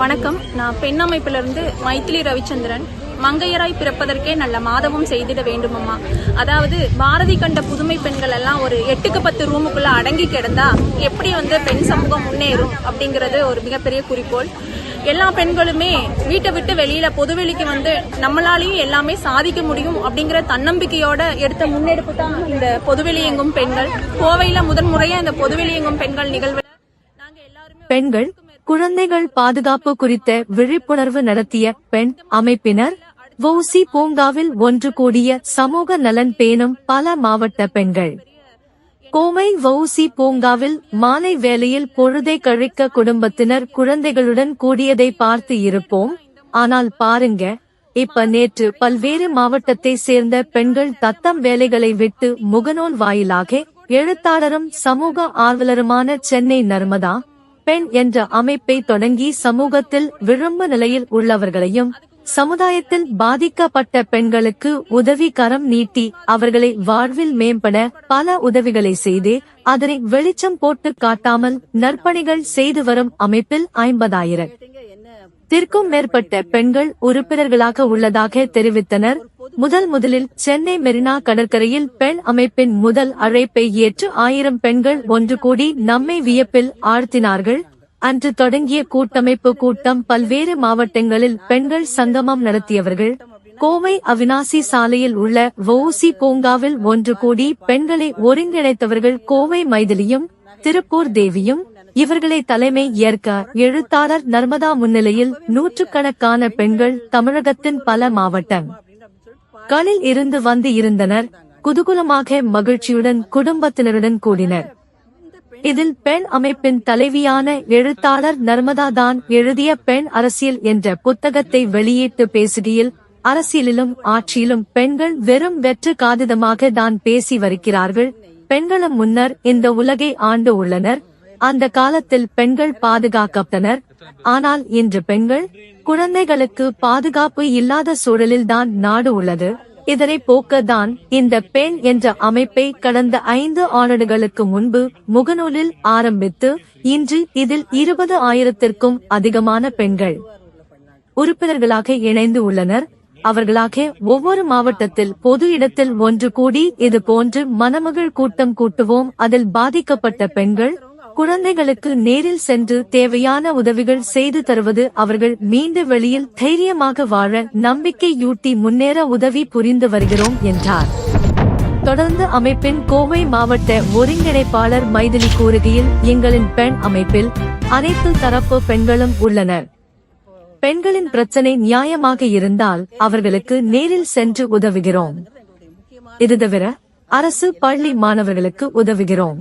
வணக்கம். நான் பெண் அமைப்பிலிருந்து மைத்திலி ரவிச்சந்திரன். மங்கையராய் பிறப்பதற்கே நல்ல மாதவம் செய்திட வேண்டுமம்மா. அதாவது பாரதி கண்ட புதுமை பெண்கள் எல்லாம் ஒரு எட்டுக்கு பத்து ரூமுக்குள்ள அடங்கி கிடந்தா எப்படி வந்து பெண் சமூகம் முன்னேறும் அப்படிங்கிறது ஒரு மிகப்பெரிய குறிக்கோள். எல்லா பெண்களுமே வீட்டை விட்டு வெளியில பொதுவெளிக்கு வந்து நம்மளாலையும் எல்லாமே சாதிக்க முடியும் அப்படிங்கிற தன்னம்பிக்கையோட எடுத்த முன்னெடுப்பு தான் இந்த பொதுவெளி எங்கும் பெண்கள். கோவையில முதன் முறையா இந்த பொதுவெளி எங்கும் பெண்கள் எல்லாருமே பெண்கள் குழந்தைகள் பாதுகாப்பு குறித்த விழிப்புணர்வு நடத்திய பெண் அமைப்பினர் வௌசி பூங்காவில் ஒன்று கூடிய சமூக நலன் பேணும் பல மாவட்ட பெண்கள். கோமை வவுசி பூங்காவில் மாலை வேளையில் பொழுதை கழிக்க குடும்பத்தினர் குழந்தைகளுடன் கூடியதை பார்த்து இருப்போம். ஆனால் பாருங்க இப்ப நேற்று பல்வேறு மாவட்டத்தை சேர்ந்த பெண்கள் தத்தம் வேலைகளை விட்டு முகநூல் வாயிலாக எழுத்தாளரும் சமூக ஆர்வலருமான சென்னை நர்மதா பெண் என்ற அமைப்பை தொடங்கி சமூகத்தில் விழும்பு நிலையில் உள்ளவர்களையும் சமுதாயத்தில் பாதிக்கப்பட்ட பெண்களுக்கு உதவி கரம் நீட்டி அவர்களை வாழ்வில் மேம்பட பல உதவிகளை செய்து அதனை வெளிச்சம் போட்டு காட்டாமல் நற்பணிகள் செய்து வரும் அமைப்பில் ஐம்பதாயிரம். திற்கும் மேற்பட்ட பெண்கள் உறுப்பினர்களாக உள்ளதாக தெரிவித்தனர். முதல் முதலில் சென்னை மெரினா கடற்கரையில் பெண் அமைப்பின் முதல் அழைப்பை ஏற்று ஆயிரம் பெண்கள் ஒன்று கூடி நம்மை வியப்பில் ஆழ்த்தினார்கள். அன்று தொடங்கிய கூட்டமைப்பு கூட்டம் பல்வேறு மாவட்டங்களில் பெண்கள் சங்கமம் நடத்தியவர்கள். கோவை அவினாசி சாலையில் உள்ள வவுசி பூங்காவில் ஒன்று கூடி பெண்களை ஒருங்கிணைத்தவர்கள் கோவை மைதிலியும் திருப்பூர் தேவியும் இவர்களை தலைமை ஏற்க எழுத்தாளர் நர்மதா முன்னிலையில் நூற்றுக்கணக்கான பெண்கள் தமிழகத்தின் பல மாவட்டம். களில் இருந்து வந்து இருந்தனர். குதூகுலமாக மகிழ்ச்சியுடன் குடும்பத்தினருடன் கூடினர். இதில் பெண் அமைப்பின் தலைவியான எழுத்தாளர் நர்மதா தான் எழுதிய பெண் அரசியல் என்ற புத்தகத்தை வெளியிட்டு பேசுகையில் அரசியலிலும் ஆட்சியிலும் பெண்கள் வெறும் வெற்று காதிதமாக தான் பேசி வருகிறார்கள். பெண்களும் முன்னர் இந்த உலகை ஆண்டு உள்ளனர். அந்த காலத்தில் பெண்கள் பாதுகாக்கப்பட்டனர். ஆனால் இன்று பெண்கள் குழந்தைகளுக்கு பாதுகாப்பு இல்லாத சூழலில் தான் நாடு உள்ளது. இதனை போக்கதான் இந்த பெண் என்ற அமைப்பை கடந்த ஐந்து ஆண்டுகளுக்கு முன்பு முகநூலில் ஆரம்பித்து இன்று இதில் இருபது ஆயிரத்திற்கும் அதிகமான பெண்கள் உறுப்பினர்களாக இணைந்து உள்ளனர். அவர்களாக ஒவ்வொரு மாவட்டத்தில் பொது இடத்தில் ஒன்று கூடி இது போன்று மணமகள் கூட்டம் கூட்டுவோம். அதில் பாதிக்கப்பட்ட பெண்கள் குழந்தைகளுக்கு நேரில் சென்று தேவையான உதவிகள் செய்து தருவது அவர்கள் மீண்டு வெளியில் தைரியமாக வாழ நம்பிக்கையூட்டி முன்னேற உதவி புரிந்து வருகிறோம் என்றார். தொடர்ந்து அமைப்பின் கோவை மாவட்ட ஒருங்கிணைப்பாளர் மைதிலி கூறுகையில் எங்களின் பெண் அமைப்பில் அனைத்து தரப்பு பெண்களும் உள்ளனர். பெண்களின் பிரச்சனை நியாயமாக இருந்தால் அவர்களுக்கு நேரில் சென்று உதவுகிறோம். இது தவிர அரசு பள்ளி மாணவர்களுக்கு உதவுகிறோம்.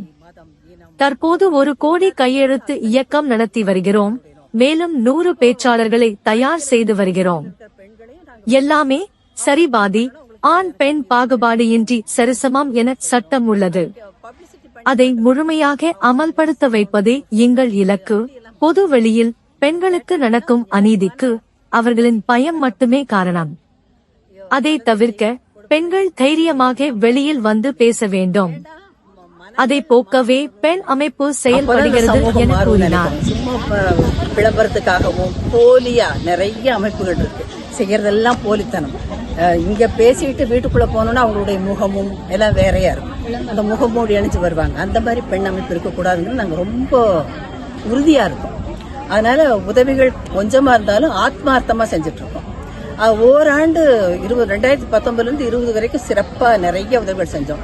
தற்போது ஒரு கோடி கையெழுத்து இயக்கம் நடத்தி வருகிறோம். மேலும் நூறு பேச்சாளர்களை தயார் செய்து வருகிறோம். எல்லாமே சரிபாதி ஆண் பெண் பாகுபாடு இன்றி சரிசமம் என சட்டம் உள்ளது. அதை முழுமையாக அமல்படுத்த வைப்பதே எங்கள் இலக்கு. பொது வெளியில் பெண்களுக்கு நடக்கும் அநீதிக்கு அவர்களின் பயம் மட்டுமே காரணம். அதை தவிர்க்க பெண்கள் தைரியமாக வெளியில் வந்து பேச வேண்டும். அதை போக்கவே பெண் அமைப்பு செயல்படுகிறது என கூறினார். விளம்பரத்துக்காகவும் போலியா நிறைய அமைப்புகள் இருக்கு. செய்யறதெல்லாம் போலித்தனம். இங்க பேசிட்டு வீட்டுக்குள்ள போனோம்னா அவங்களுடைய முகமும் எல்லாம் வேறையா இருக்கும். அந்த முகமூடி அணிஞ்சு வருவாங்க. அந்த மாதிரி பெண் அமைப்பு இருக்கக்கூடாதுன்னு நாங்க ரொம்ப உறுதியா இருக்கோம். அதனால உதவிகள் கொஞ்சமா இருந்தாலும் ஆத்மார்த்தமா செஞ்சுட்டு இருக்கோம். ஓராண்டு இருபது ரெண்டாயிரத்தி பத்தொன்பதுல இருந்து இருபது வரைக்கும் சிறப்பா நிறைய உதவிகள் செஞ்சோம்.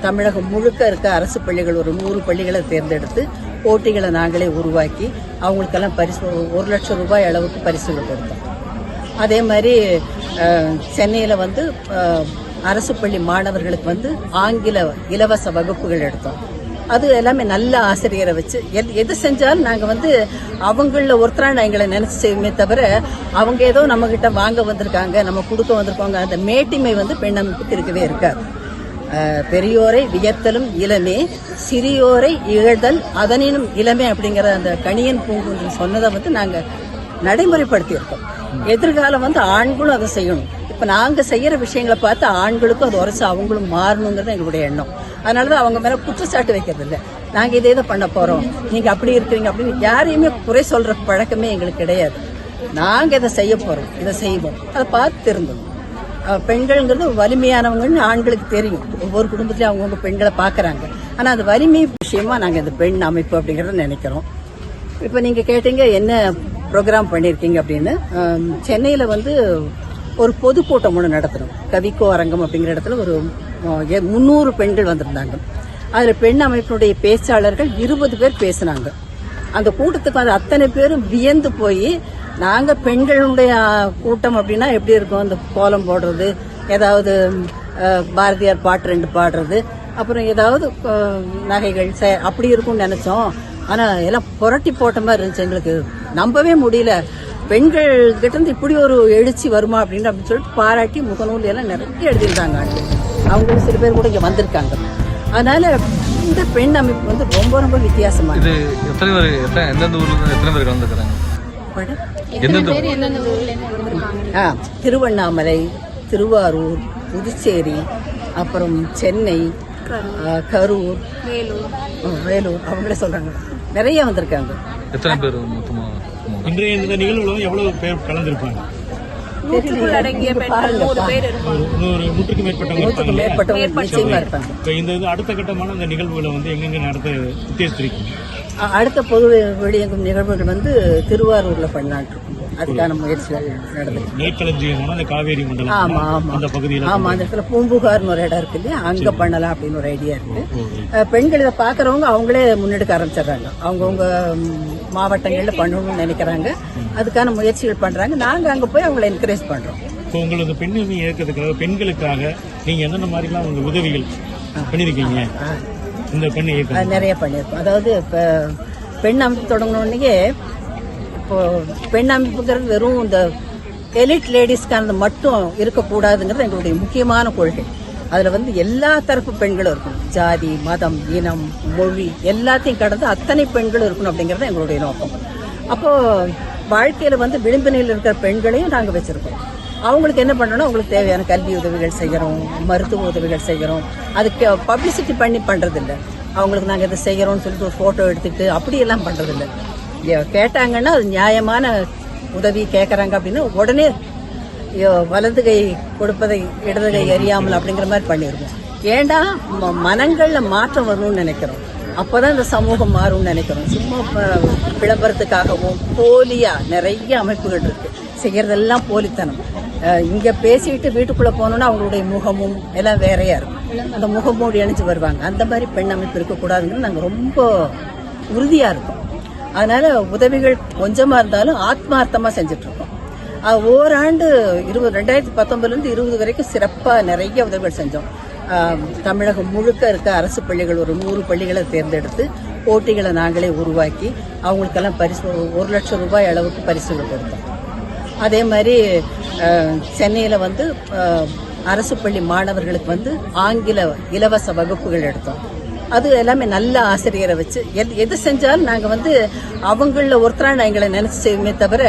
தமிழகம் முழுக்க இருக்க அரசு பள்ளிகள் ஒரு நூறு பள்ளிகளை தேர்ந்தெடுத்து போட்டிகளை நாங்களே உருவாக்கி அவங்களுக்கெல்லாம் பரிசு ஒரு லட்சம் ரூபாய் அளவுக்கு பரிசுகள் கொடுத்தோம். அதே மாதிரி சென்னையில் வந்து அரசு பள்ளி மாணவர்களுக்கு வந்து ஆங்கில இலவச வகுப்புகள் எடுத்தோம். அது எல்லாமே நல்ல ஆசிரியரை வச்சு எது- எது செஞ்சாலும் நாங்கள் வந்து அவங்களில் ஒருத்தரான எங்களை நினச்சி செய்யுமே தவிர அவங்க ஏதோ நம்ம வாங்க வந்திருக்காங்க நம்ம கொடுக்க வந்திருக்காங்க அந்த மேட்டிமை வந்து பெண் அமைப்புக்கு இருக்கவே இருக்காது. பெரியோரை வியத்தலும் இளமே சிறியோரை இகழ்தல் அதனினும் இளமே அப்படிங்கிற அந்த கணியன் பூங்குன்று சொன்னதை வந்து நாங்கள் நடைமுறைப்படுத்தியிருக்கோம். எதிர்காலம் வந்து ஆண்களும் அதை செய்யணும். இப்போ நாங்கள் செய்கிற விஷயங்களை பார்த்து ஆண்களுக்கும் அது உரைச்சு அவங்களும் மாறணுங்கிறது எங்களுடைய எண்ணம். அதனால தான் அவங்க மேலே குற்றச்சாட்டு வைக்கிறது இல்லை நாங்கள் இதே இதை பண்ண போகிறோம் நீங்கள் அப்படி இருக்கிறீங்க அப்படின்னு யாரையுமே குறை சொல்கிற பழக்கமே எங்களுக்கு கிடையாது. நாங்கள் இதை செய்ய போகிறோம் இதை செய்வோம். அதை பார்த்து திருந்தணும் பெண்கள்ங்கிறது வலிமையானவங்கன்னு ஆண்களுக்கு தெரியும். ஒவ்வொரு குடும்பத்திலையும் அவங்கவுங்க பெண்களை பார்க்குறாங்க. ஆனால் அது வலிமை விஷயமா நாங்கள் இந்த பெண் அமைப்பு அப்படிங்கிறத நினைக்கிறோம். இப்போ நீங்கள் கேட்டீங்க என்ன ப்ரோக்ராம் பண்ணியிருக்கீங்க அப்படின்னு. சென்னையில் வந்து ஒரு பொதுக்கூட்டம் ஒன்று நடத்தணும். கவிக்கோ அரங்கம் அப்படிங்கிற இடத்துல ஒரு முந்நூறு பெண்கள் வந்திருந்தாங்க. அதில் பெண் அமைப்பினுடைய பேச்சாளர்கள் இருபது பேர் பேசினாங்க. அந்த கூட்டத்துக்கு வந்து அத்தனை பேரும் வியந்து போய் நாங்க பெண்களுடைய கூட்டம் அப்படின்னா எப்படி இருக்கும்? அந்த கோலம் போடுறது ஏதாவது பாரதியார் பாட்டு ரெண்டு பாடுறது அப்புறம் ஏதாவது நகைகள் செ- அப்படி இருக்கும்னு நினைச்சோம். ஆனா எல்லாம் புரட்டி போட்ட மாதிரி இருந்துச்சு எங்களுக்கு. நம்பவே முடியல. பெண்கள் கிட்ட இருந்து இப்படி ஒரு எழுச்சி வருமா அப்படின்னு அப்படின்னு சொல்லிட்டு பாராட்டி முகநூல் எல்லாம் நிறைய எழுதியிருந்தாங்க அவங்களும் சில பேர் கூட இங்க வந்திருக்காங்க. அதனால இந்த பெண் அமைப்பு வந்து ரொம்ப ரொம்ப வித்தியாசமா இது எத்தனை பேர் எத்தனை எந்தெந்த ஊர்ல எத்தனை பேர் கலந்துக்கிறாங்க? திருவண்ணாமலை திருவாரூர் புதுச்சேரி அப்புறம் சென்னை கரூர். வேலூர். வேலூர். அவங்களே சொல்றாங்க. நிறைய வந்திருக்காங்க. எத்தனை பேர் மொத்தமா? இன்றைய இந்த நிகழ்வுல எவ்வளவு பேர் கலந்துருப்பாங்க? நூற்றுக்குள் அடங்கிய பெண்கள் நூறு பேர் இருப்பாங்க. நூறு நூற்றுக்கும் மேற்பட்டவங்க நிச்சயமா இருப்பாங்க. இந்த அடுத்த கட்டமான இந்த நிகழ்வுகளை வந்து எங்கெங்க நடத்த உத்தேசிச்சிருக்கீங்க அ- அடுத்த பொது வெளியெங்கும் நிகழ்வுகள் வந்து திருவாரூர்ல பண்ணலான் இருக்கோம் அதுக்கான முயற்சிகள் அந்த காவேரி மண்டலம் ஆமா ஆமா. அந்த பகுதியில ஆமா அந்த இடத்துல பூம்புகார்னு ஒரு இடம் இருக்கு இல்லையா? அங்க பண்ணலாம் அப்படின்னு ஒரு ஐடியா இருக்கு. பெண்கள் இதை பாக்குறவங்க அவங்களே முன்னெடுக்க ஆரம்பிச்சிடுறாங்க. அவங்கவுங்க மாவட்டங்கள்ல பண்ணணும்னு நினைக்கிறாங்க. அதுக்கான முயற்சிகள் பண்றாங்க. நாங்க அங்க போய் அவங்களை என்கரேஜ் பண்றோம். இப்போ உங்களுக்கு பெண்ணுரிமை இயக்கத்துக்காக பெண்களுக்காக நீங்க எந்தெந்த மாதிரிலாம் உங்க உதவிகள் பண்ணிருக்கீங்க? இந்த பெண் இயக்கம் அது நிறைய பண்ணியிருக்கோம். அதாவது இப்போ பெண் அமைப்பு தொடங்கினோடனே இப்போ பெண் அமைப்புங்கிறது வெறும் இந்த எலிட் லேடிஸ்க்கானது மட்டும் இருக்கக்கூடாதுங்கிறது எங்களுடைய முக்கியமான கொள்கை. அதில் வந்து எல்லா தரப்பு பெண்களும் இருக்கணும். ஜாதி மதம் இனம் மொழி எல்லாத்தையும் கடந்து அத்தனை பெண்களும் இருக்கணும் அப்படிங்கிறது எங்களுடைய நோக்கம். அப்போது வாழ்க்கையில் வந்து விளிம்பு நிலையில் இருக்கிற பெண்களையும் நாங்கள் வச்சுருக்கோம். அவங்களுக்கு என்ன பண்ணணும் அவங்களுக்கு தேவையான கல்வி உதவிகள் செய்கிறோம் மருத்துவ உதவிகள் செய்கிறோம் அதுக்கு பப்ளிசிட்டி பண்ணி பண்ணுறதில்ல அவங்களுக்கு நாங்கள் இதை செய்கிறோம்னு சொல்லிட்டு ஒரு ஃபோட்டோ எடுத்துக்கிட்டு அப்படியெல்லாம் பண்ணுறதில்ல கேட்டாங்கன்னா அது நியாயமான உதவி கேட்குறாங்க அப்படின்னா உடனே வலது கை கொடுப்பதை இடது கை அறியாமல் அப்படிங்கிற மாதிரி பண்ணிடுவோம். ஏண்டா ம- மாற்றம் வரணும்னு நினைக்கிறோம். அப்போ தான் இந்த சமூகம் மாறும்னு நினைக்கிறோம். சும்மா விளம்பரத்துக்காகவும் போலியாக நிறைய அமைப்புகள் இருக்குது செய்கிறதெல்லாம் போலித்தனம். இங்க பேசிட்டு வீட்டுக்குள்ள போனோம்னா அவங்களுடைய முகமும் எல்லாம் வேறையா இருக்கும். அந்த முகமூடி அணிஞ்சு வருவாங்க. அந்த மாதிரி பெண் அமைப்பு இருக்கக்கூடாதுன்னு நாங்கள் ரொம்ப உறுதியா இருக்கோம். அதனால உதவிகள் கொஞ்சமா இருந்தாலும் ஆத்மார்த்தமா செஞ்சுட்டு இருக்கோம் ஓராண்டு இருபது ரெண்டாயிரத்தி பத்தொன்பதுல இருந்து இருபது வரைக்கும் சிறப்பாக நிறைய உதவிகள் செஞ்சோம். தமிழகம் முழுக்க இருக்க அரசு பள்ளிகள் ஒரு நூறு பள்ளிகளை தேர்ந்தெடுத்து போட்டிகளை நாங்களே உருவாக்கி அவங்களுக்கெல்லாம் பரிசு ஒரு லட்சம் ரூபாய் அளவுக்கு பரிசுகள் கொடுத்தோம். அதே மாதிரி சென்னையில் வந்து அரசு பள்ளி மாணவர்களுக்கு வந்து ஆங்கில இலவச வகுப்புகள் எடுத்தோம். அது எல்லாமே நல்ல ஆசிரியரை வச்சு எது எது செஞ்சாலும் நாங்கள் வந்து அவங்கள ஒருத்தரான எங்களை நினச்சி செய்வோமே தவிர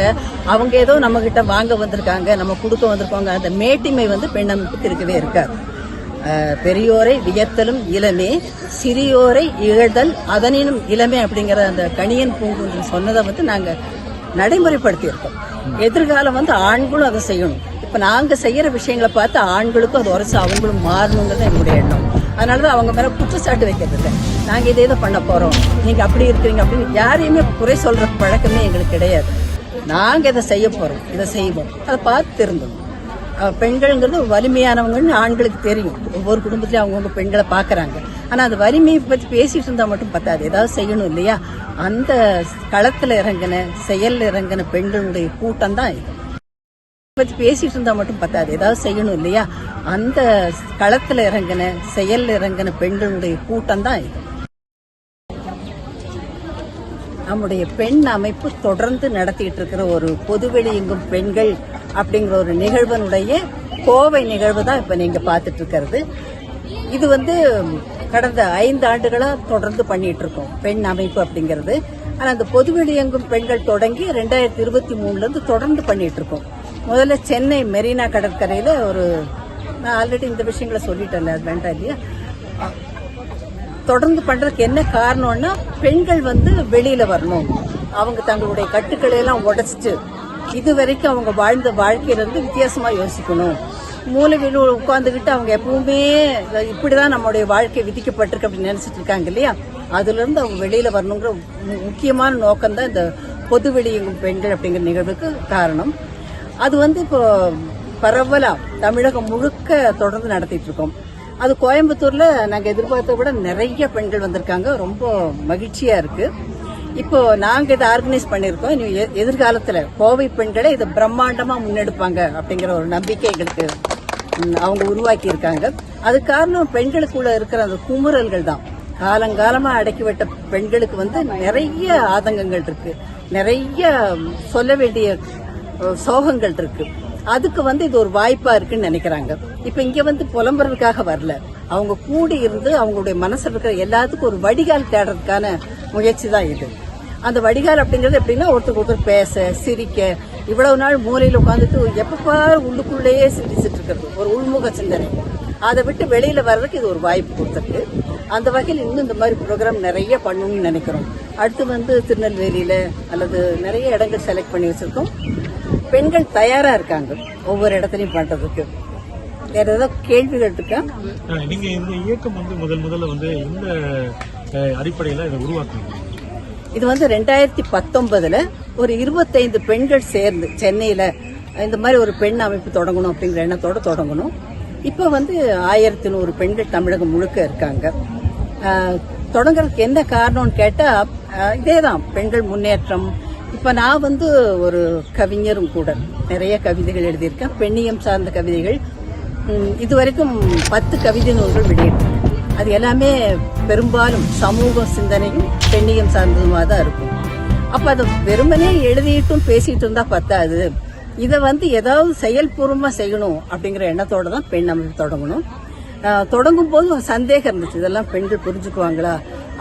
அவங்க ஏதோ நம்மக்கிட்ட வாங்க வந்திருக்காங்க நம்ம கொடுக்க வந்திருக்காங்க அந்த மேட்டிமை வந்து பெண்ணமைப்புக்கு இருக்கவே இருக்காது. பெரியோரை வியத்தலும் இளமே சிறியோரை இகழ்தல் அதனினும் இளமே அப்படிங்கிற அந்த கணியன் பூங்குன்னு சொன்னதை வந்து நாங்கள் நடைமுறைப்படுத்தி இருக்கோம் எதிர்காலம் வந்து ஆண்களும் அதை செய்யணும். இப்போ நாங்கள் செய்கிற விஷயங்களை பார்த்து ஆண்களுக்கும் அது உரசு அவங்களும் மாறணுங்கிறது என்னுடைய எண்ணம். அதனாலதான் அவங்க மேலே குற்றச்சாட்டு வைக்கிறது இல்லை இதே இதை பண்ண போகிறோம் நீங்கள் அப்படி இருக்கிறீங்க அப்படின்னு யாரையுமே குறை சொல்கிற பழக்கமே எங்களுக்கு கிடையாது. நாங்கள் இதை செய்ய போகிறோம் இதை செய்வோம். அதை பார்த்து திருந்தணும். பெண்கள்ங்கிறது வலிமையானவங்கன்னு ஆண்களுக்கு தெரியும். ஒவ்வொரு குடும்பத்திலையும் அவங்கவுங்க பெண்களை பார்க்குறாங்க. ஆனால் அது வறுமையை பற்றி பேசிட்டு இருந்தால் மட்டும் பத்தாது. ஏதாவது செய்யணும் இல்லையா? அந்த களத்தில் இறங்கின செயலில் இறங்கின பெண்களுடைய கூட்டம் தான் இது பத்தி பேசிட்டு இருந்தா மட்டும் பத்தாது. ஏதாவது செய்யணும் இல்லையா? அந்த களத்துல இறங்கின செயலில் இறங்கின பெண்களுடைய கூட்டம் தான் இது. நம்முடைய பெண் அமைப்பு தொடர்ந்து நடத்திட்டு இருக்கிற ஒரு பொதுவெளி எங்கும் பெண்கள் அப்படிங்கிற ஒரு நிகழ்வனுடைய கோவை நிகழ்வு தான் இப்ப நீங்க பார்த்துட்டு இருக்கிறது. இது வந்து கடந்த ஐந்து ஆண்டுகளா தொடர்ந்து பண்ணிட்டு இருக்கோம் பெண் அமைப்பு அப்படிங்கிறது. ஆனா அந்த பொதுவெளி எங்கும் பெண்கள் தொடங்கி ரெண்டாயிரத்தி இருபத்தி மூணுல இருந்து தொடர்ந்து பண்ணிட்டு இருக்கோம் முதல்ல சென்னை மெரினா கடற்கரையில ஒரு நான் ஆல்ரெடி இந்த விஷயங்களை சொல்லிட்டேன் அது வேண்டாம் இல்லையா? தொடர்ந்து பண்றதுக்கு என்ன காரணம்னா பெண்கள் வந்து வெளியில வரணும். அவங்க தங்களுடைய கட்டுக்களை எல்லாம் உடைச்சிட்டு இது வரைக்கும் அவங்க வாழ்ந்த வாழ்க்கையில இருந்து வித்தியாசமா யோசிக்கணும். மூலையில் உட்காந்துக்கிட்டு அவங்க எப்பவுமே இப்படிதான் நம்மளுடைய வாழ்க்கை விதிக்கப்பட்டிருக்கு அப்படின்னு நினைச்சிட்டு இருக்காங்க இல்லையா? அதுல இருந்து அவங்க வெளியில வரணுங்கிற மு- முக்கியமான நோக்கம் தான் இந்த பொது வெளியெங்கும் பெண்கள் அப்படிங்கிற நிகழ்வுக்கு காரணம். அது வந்து இப்போ பரவலா தமிழகம் முழுக்க தொடர்ந்து நடத்திட்டு இருக்கோம். அது கோயம்புத்தூர்ல நாங்க எதிர்பார்த்த விட நிறைய பெண்கள் வந்திருக்காங்க. ரொம்ப மகிழ்ச்சியா இருக்கு. இப்போ நாங்க இதை ஆர்கனைஸ் பண்ணிருக்கோம் இனி எ- எதிர்காலத்துல கோவை பெண்களை இதை பிரம்மாண்டமா முன்னெடுப்பாங்க அப்படிங்கிற ஒரு நம்பிக்கை எங்களுக்கு அவங்க உருவாக்கி இருக்காங்க. அது காரணம் பெண்களுக்குள்ள இருக்கிற அந்த குமுறல்கள் தான். காலங்காலமா அடக்கி விட்ட பெண்களுக்கு வந்து நிறைய ஆதங்கங்கள் இருக்கு. நிறைய சொல்ல வேண்டிய சோகங்கள் இருக்கு. அதுக்கு வந்து இது ஒரு வாய்ப்பா இருக்குன்னு நினைக்கிறாங்க. இப்ப இங்க வந்து புலம்புறதுக்காக வரல. அவங்க கூடி இருந்து அவங்களுடைய மனசுல இருக்கிற எல்லாத்துக்கும் ஒரு வடிகால் தேடுறதுக்கான முயற்சி தான் இது. அந்த வடிகால் அப்படிங்கிறது எப்படின்னா ஒருத்தருக்கு ஒருத்தர் பேச சிரிக்க இவ்வளவு நாள் மூலையில் உட்காந்துட்டு எப்பப்பா உள்ளுக்குள்ளேயே சிந்திச்சுட்டு இருக்கிறது. ஒரு உள்முக சிந்தனை. அதை விட்டு வெளியில் வர்றதுக்கு இது ஒரு வாய்ப்பு கொடுத்துருக்கு. அந்த வகையில் இன்னும் இந்த மாதிரி ப்ரோக்ராம் நிறைய பண்ணணும்னு நினைக்கிறோம். அடுத்து வந்து திருநெல்வேலியில் அல்லது நிறைய இடங்கள் செலக்ட் பண்ணி வச்சுருக்கோம். பெண்கள் தயாராக இருக்காங்க. ஒவ்வொரு இடத்துலையும் பண்ணுறதுக்கு வேற ஏதாவது கேள்விகள் இருக்கா நீங்க இந்த இயக்கம் வந்து முதல் முதல்ல வந்து இந்த அடிப்படையில இதை உருவாக்குனீங்க? இது வந்து ரெண்டாயிரத்தி பத்தொன்பதுல ஒரு இருபத்தைந்து பெண்கள் சேர்ந்து சென்னையில இந்த மாதிரி ஒரு பெண் அமைப்பு தொடங்கணும் அப்படிங்கிற எண்ணத்தோட தொடங்கணும். இப்போ வந்து ஆயிரத்தி நூறு பெண்கள் தமிழகம் முழுக்க இருக்காங்க. தொடங்குறதுக்கு என்ன காரணம்னு கேட்டா ஆஹ், இதேதான் பெண்கள் முன்னேற்றம். இப்ப நான் வந்து ஒரு கவிஞரும் கூட நிறைய கவிதைகள் எழுதியிருக்கேன். பெண்ணியம் சார்ந்த கவிதைகள் இது இதுவரைக்கும் பத்து கவிதை நூல்கள் வெளியிட்டிருக்கேன் அது எல்லாமே பெரும்பாலும் சமூக சிந்தனையும் பெண்ணியம் சார்ந்ததுமாக தான் இருக்கும். அப்போ அதை வெறுமனே எழுதிட்டும் பேசிட்டு இருந்தால் பத்தாது. இதை வந்து ஏதாவது செயல்பூர்வமாக செய்யணும் அப்படிங்கிற எண்ணத்தோடு தான் பெண் அமைப்பு தொடங்கணும். தொடங்கும் போது ஒரு சந்தேகம் இருந்துச்சு. இதெல்லாம் பெண்கள் புரிஞ்சுக்குவாங்களா?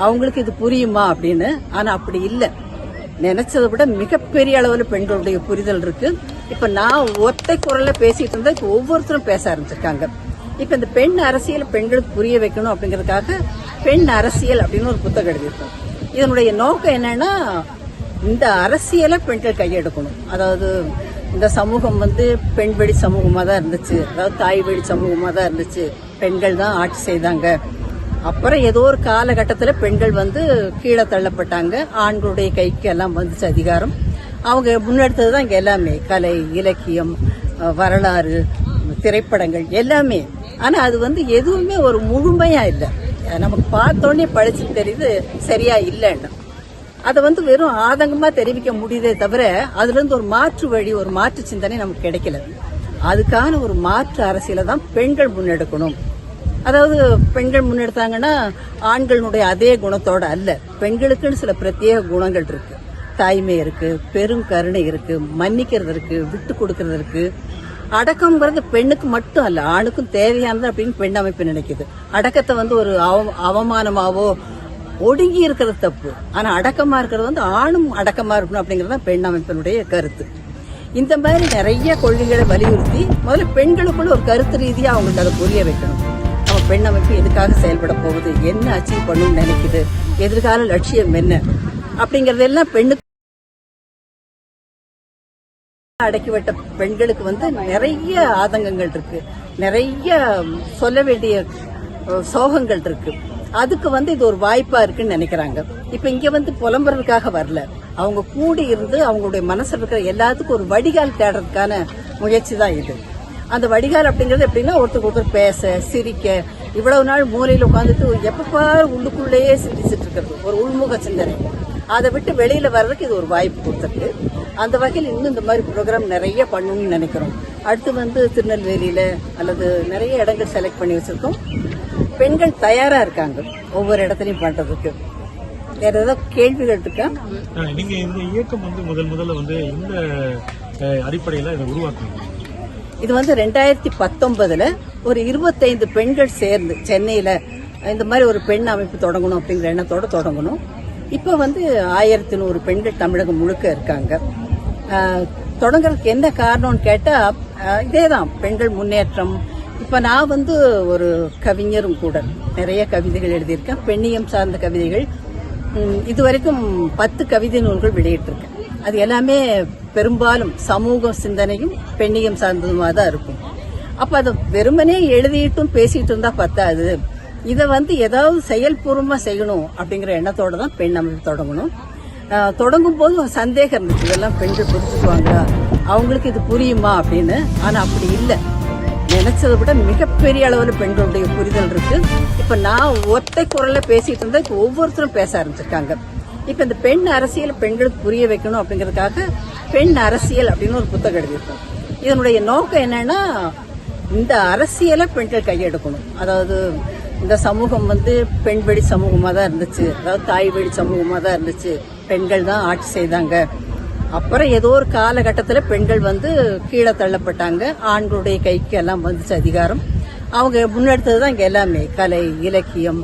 அவங்களுக்கு இது புரியுமா அப்படின்னு. ஆனால் அப்படி இல்லை. நினைச்சதை விட மிகப்பெரிய அளவில் பெண்களுடைய புரிதல் இருக்குது இப்ப நான் ஒத்தை குரல்ல பேசிட்டு இருந்தா இப்ப ஒவ்வொருத்தரும் பேச ஆரம்பிச்சிருக்காங்க. இப்ப இந்த பெண் அரசியல் பெண்களுக்கு புரிய வைக்கணும் அப்படிங்கறதுக்காக பெண் அரசியல் அப்படின்னு ஒரு புத்தகம் எழுதியிருக்கோம். இதனுடைய நோக்கம் என்னன்னா இந்த அரசியலை பெண்கள் கையெடுக்கணும். அதாவது இந்த சமூகம் வந்து பெண் வழி சமூகமாக தான் இருந்துச்சு. அதாவது தாய் வழி சமூகமாக தான் இருந்துச்சு. பெண்கள் தான் ஆட்சி செய்தாங்க. அப்புறம் ஏதோ ஒரு காலகட்டத்தில் பெண்கள் வந்து கீழே தள்ளப்பட்டாங்க. ஆண்களுடைய கைக்கு எல்லாம் வந்துச்சு அதிகாரம். அவங்க முன்னெடுத்தது தான் இங்கே எல்லாமே. கலை இலக்கியம் வரலாறு திரைப்படங்கள் எல்லாமே. ஆனால் அது வந்து எதுவுமே ஒரு முழுமையாக இல்லை. நமக்கு பார்த்தோன்னே படிச்சு தெரியுது சரியாக இல்லைன்னு. அதை வந்து வெறும் ஆதங்கமாக தெரிவிக்க முடியுதே தவிர அதுலேருந்து ஒரு மாற்று வழி ஒரு மாற்று சிந்தனை நமக்கு கிடைக்கல. அதுக்கான ஒரு மாற்று அரசியலை தான் பெண்கள் முன்னெடுக்கணும். அதாவது பெண்கள் முன்னெடுத்தாங்கன்னா ஆண்களுடைய அதே குணத்தோடு அல்ல. பெண்களுக்குன்னு சில பிரத்யேக குணங்கள் இருக்குது தாய்மை இருக்கு பெரும் கருணை இருக்கு மன்னிக்கிறது இருக்கு விட்டு கொடுக்கறது இருக்கு. அடக்கம்ங்கிறது பெண்ணுக்கு மட்டும் அல்ல ஆணுக்கும் தேவையானது அப்படின்னு பெண் அமைப்பு நினைக்குது. அடக்கத்தை வந்து ஒரு அவ- அவமானமாவோ ஒடுங்கி இருக்கிறது தப்பு. ஆனா அடக்கமா இருக்கிறது வந்து ஆணும் அடக்கமா இருக்கணும் அப்படிங்கறது தான் பெண் அமைப்பினுடைய கருத்து. இந்த மாதிரி நிறைய கொள்கைகளை வலியுறுத்தி முதல்ல பெண்களுக்குள்ள ஒரு கருத்து ரீதியா அவங்களுக்கு அதை புரிய வைக்கணும். நம்ம பெண் அமைப்பு எதுக்காக செயல்பட போகுது என்ன அச்சீவ் பண்ணணும்னு நினைக்குது எதிர்கால லட்சியம் என்ன அப்படிங்கறதெல்லாம் பெண்ணுக்கு அடக்கிவிட்ட பெண்களுக்கு வந்து நிறைய ஆதங்கங்கள் இருக்கு. நிறைய சொல்ல வேண்டிய சோகங்கள் இருக்கு. அதுக்கு வந்து இது ஒரு வாய்ப்பா இருக்குன்னு நினைக்கிறாங்க. இப்ப இங்க வந்து புலம்புறதுக்காக வரல. அவங்க கூடி இருந்து அவங்களுடைய மனசுல இருக்கிற எல்லாத்துக்கும் ஒரு வடிகால் தேடுறதுக்கான முயற்சி தான் இது. அந்த வடிகால் அப்படிங்கிறது எப்படின்னா ஒருத்தருக்கு ஒருத்தர் பேச சிரிக்க இவ்வளவு நாள் மூலையில் உட்காந்துட்டு எப்பப்பா உள்ளுக்குள்ளேயே சிந்திச்சுட்டு இருக்கிறது. ஒரு உள்முக சிந்தனை. அதை விட்டு வெளியில வர்றதுக்கு இது ஒரு வாய்ப்பு கொடுத்துருக்கு. அந்த வகையில் இன்னும் இந்த மாதிரி ப்ரோக்ராம் நிறைய பண்ணணும்னு நினைக்கிறோம். அடுத்து வந்து திருநெல்வேலியில அல்லது நிறைய இடங்கள் செலக்ட் பண்ணி வச்சிருக்கோம். பெண்கள் தயாரா இருக்காங்க. ஒவ்வொரு இடத்துலயும் பண்றதுக்கு. வேற ஏதாவது கேள்விகள் இருக்கா? நீங்க இந்த இயக்கம் வந்து முதல் முதல்ல வந்து இந்த அடிப்படையில இதை உருவாக்குனீங்க? இது வந்து ரெண்டாயிரத்தி பத்தொன்பதுல ஒரு இருபத்தைந்து பெண்கள் சேர்ந்து சென்னையில இந்த மாதிரி ஒரு பெண் அமைப்பு தொடங்கணும் அப்படிங்கிற எண்ணத்தோட தொடங்கணும். இப்போ வந்து ஆயிரத்தி நூறு பெண்கள் தமிழகம் முழுக்க இருக்காங்க. தொடங்குறதுக்கு என்ன காரணம்னு கேட்டால் இதே தான் பெண்கள் முன்னேற்றம். இப்போ நான் வந்து ஒரு கவிஞரும் கூட நிறைய கவிதைகள் எழுதியிருக்கேன். பெண்ணியம் சார்ந்த கவிதைகள். இது இதுவரைக்கும் பத்து கவிதை நூல்கள் வெளியிட்டிருக்கேன். அது எல்லாமே பெரும்பாலும் சமூக சிந்தனையும் பெண்ணியம் சார்ந்ததுமாக தான் இருக்கும். அப்போ அதை வெறுமனே எழுதிட்டும் பேசிகிட்டு இருந்தால் பத்தாது. இதை வந்து ஏதாவது செயல்பூர்வமாக செய்யணும் அப்படிங்கிற எண்ணத்தோட தான் பெண் அமைப்பு தொடங்கணும். தொடங்கும் போது ஒரு சந்தேகம் இருந்துச்சு இதெல்லாம் பெண்கள் புரிஞ்சுக்குவாங்க அவங்களுக்கு இது புரியுமா அப்படின்னு. ஆனால் அப்படி இல்லை. நினைச்சதை விட மிகப்பெரிய அளவில் பெண்களுடைய புரிதல் இருக்கு. இப்போ நான் ஒத்தை குரலில் பேசிட்டு இருந்தா இப்போ ஒவ்வொருத்தரும் பேச ஆரம்பிச்சிருக்காங்க. இப்போ இந்த பெண் அரசியல் பெண்களுக்கு புரிய வைக்கணும் அப்படிங்கிறதுக்காக பெண் அரசியல் அப்படின்னு ஒரு புத்தகம் எழுதியிருக்கோம் இதனுடைய நோக்கம் என்னன்னா இந்த அரசியலை பெண்கள் கையெடுக்கணும். அதாவது இந்த சமூகம் வந்து பெண் வழி சமூகமாக தான் இருந்துச்சு. அதாவது தாய் வழி சமூகமாக தான் இருந்துச்சு. பெண்கள் தான் ஆட்சி செய்தாங்க. அப்புறம் ஏதோ ஒரு காலகட்டத்தில் பெண்கள் வந்து கீழே தள்ளப்பட்டாங்க. ஆண்களுடைய கைக்கு எல்லாம் வந்துச்சு அதிகாரம். அவங்க முன்னெடுத்தது தான் இங்கே எல்லாமே. கலை இலக்கியம்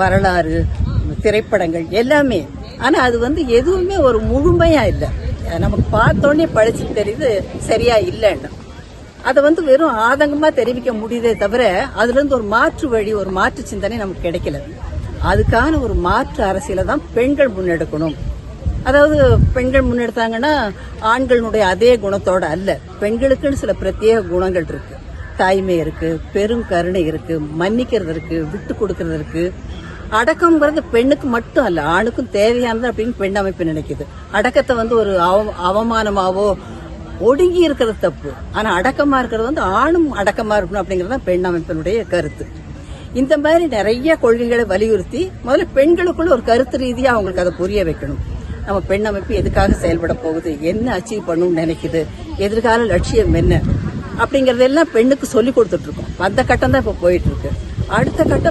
வரலாறு திரைப்படங்கள் எல்லாமே. ஆனால் அது வந்து எதுவுமே ஒரு முழுமையாக இல்லை. நமக்கு பார்த்தோன்னே படிச்சு தெரியுது சரியா இல்லைன்னு. அதை வந்து வெறும் ஆதங்கமா தெரிவிக்க முடியுதே தவிர அதுல இருந்து ஒரு மாற்று வழி ஒரு மாற்று சிந்தனை நமக்கு கிடைக்கல. அதுக்கான ஒரு மாற்று அரசியலை தான் பெண்கள் முன்னெடுக்கணும். அதாவது பெண்கள் முன்னெடுத்தாங்கன்னா ஆண்களுடைய அதே குணத்தோட அல்ல. பெண்களுக்குன்னு சில பிரத்யேக குணங்கள் இருக்கு. தாய்மை இருக்கு பெரும் கருணை இருக்கு மன்னிக்கிறது இருக்கு விட்டு கொடுக்கறது இருக்கு. அடக்கம்ங்கிறது பெண்ணுக்கு மட்டும் அல்ல ஆணுக்கும் தேவையானது அப்படின்னு பெண் அமைப்பு நினைக்குது. அடக்கத்தை வந்து ஒரு அவ- அவமானமாவோ ஒடுங்கி இருக்கிறது தப்பு. ஆனா அடக்கமா இருக்கிறது வந்து ஆணும் அடக்கமா இருக்கணும் அப்படிங்கிறது தான் பெண் அமைப்பினுடைய கருத்து. இந்த மாதிரி நிறைய கொள்கைகளை வலியுறுத்தி முதல்ல பெண்களுக்குள்ள ஒரு கருத்து ரீதியா அவங்களுக்கு அதை புரிய வைக்கணும். நம்ம பெண் அமைப்பு எதுக்காக செயல்பட போகுது? என்ன அச்சீவ் பண்ணணும்னு நினைக்குது? எதிர்கால லட்சியம் என்ன? அப்படிங்கறதெல்லாம் பெண்ணுக்கு சொல்லி கொடுத்துட்டு இருக்கோம். அந்த கட்டம் தான் இப்ப போயிட்டு இருக்கு. அடுத்த கட்டம்